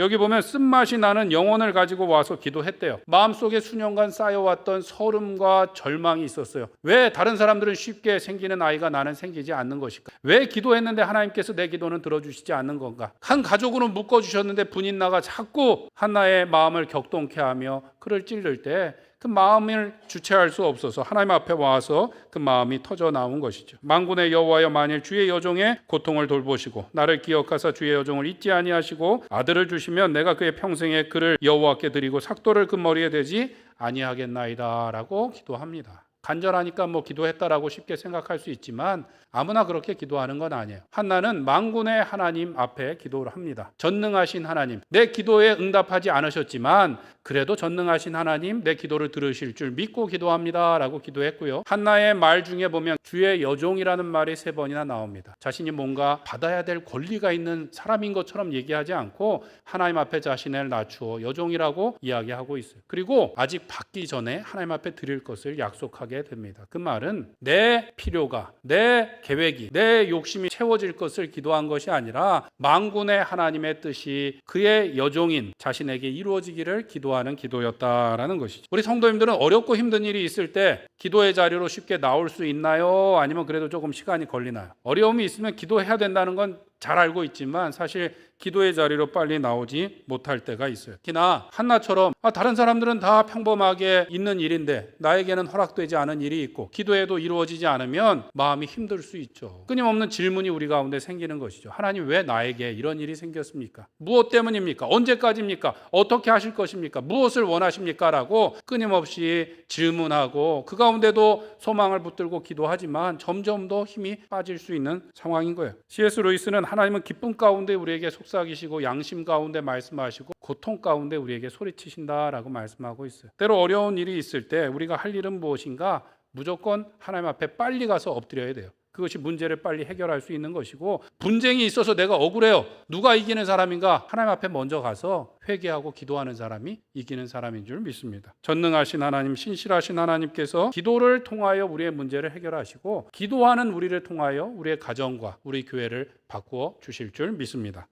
여기 보면 쓴맛이 나는 영혼을 가지고 와서 기도했대요. 마음속에 수년간 쌓여왔던 서름과 절망이 있었어요. 왜 다른 사람들은 쉽게 생기는 아이가 나는 생기지 않는 것일까? 왜 기도했는데 하나님께서 내 기도는 들어주시지 않는 건가? 한 가족으로 묶어주셨는데 분인 나가 자꾸 한나의 마음을 격동케 하며 그를 찌를 때 그 마음을 주체할 수 없어서 하나님 앞에 와서 그 마음이 터져 나온 것이죠. 만군의 여호와여 만일 주의 여종의 고통을 돌보시고 나를 기억하사 주의 여종을 잊지 아니하시고 아들을 주시면 내가 그의 평생에 그를 여호와께 드리고 삭도를 그 머리에 대지 아니하겠나이다라고 기도합니다. 간절하니까 뭐 기도했다라고 쉽게 생각할 수 있지만 아무나 그렇게 기도하는 건 아니에요. 한나는 만군의 하나님 앞에 기도를 합니다. 전능하신 하나님, 내 기도에 응답하지 않으셨지만 그래도 전능하신 하나님 내 기도를 들으실 줄 믿고 기도합니다라고 기도했고요. 한나의 말 중에 보면 주의 여종이라는 말이 세 번이나 나옵니다. 자신이 뭔가 받아야 될 권리가 있는 사람인 것처럼 얘기하지 않고 하나님 앞에 자신을 낮추어 여종이라고 이야기하고 있어요. 그리고 아직 받기 전에 하나님 앞에 드릴 것을 약속하게 됩니다. 그 말은 내 필요가 내 계획이 내 욕심이 채워질 것을 기도한 것이 아니라 만군의 하나님의 뜻이 그의 여종인 자신에게 이루어지기를 기도 하는 기도였다라는 것이죠. 우리 성도님들은 어렵고 힘든 일이 있을 때 기도의 자리로 쉽게 나올 수 있나요? 아니면 그래도 조금 시간이 걸리나요? 어려움이 있으면 기도해야 된다는 건 잘 알고 있지만 사실 기도의 자리로 빨리 나오지 못할 때가 있어요. 특히나 한나처럼 아, 다른 사람들은 다 평범하게 있는 일인데 나에게는 허락되지 않은 일이 있고 기도해도 이루어지지 않으면 마음이 힘들 수 있죠. 끊임없는 질문이 우리 가운데 생기는 것이죠. 하나님 왜 나에게 이런 일이 생겼습니까? 무엇 때문입니까? 언제까지입니까? 어떻게 하실 것입니까? 무엇을 원하십니까? 라고 끊임없이 질문하고 그 가운데도 소망을 붙들고 기도하지만 점점 더 힘이 빠질 수 있는 상황인 거예요. C.S. 루이스는 하나님은 기쁨 가운데 우리에게 속삭이시고 양심 가운데 말씀하시고 고통 가운데 우리에게 소리치신다라고 말씀하고 있어요. 때로 어려운 일이 있을 때 우리가 할 일은 무엇인가? 무조건 하나님 앞에 빨리 가서 엎드려야 돼요. 그것이 문제를 빨리 해결할 수 있는 것이고 분쟁이 있어서 내가 억울해요. 누가 이기는 사람인가? 하나님 앞에 먼저 가서 회개하고 기도하는 사람이 이기는 사람인 줄 믿습니다. 전능하신 하나님, 신실하신 하나님께서 기도를 통하여 우리의 문제를 해결하시고 기도하는 우리를 통하여 우리의 가정과 우리 교회를 바꾸어 주실 줄 믿습니다.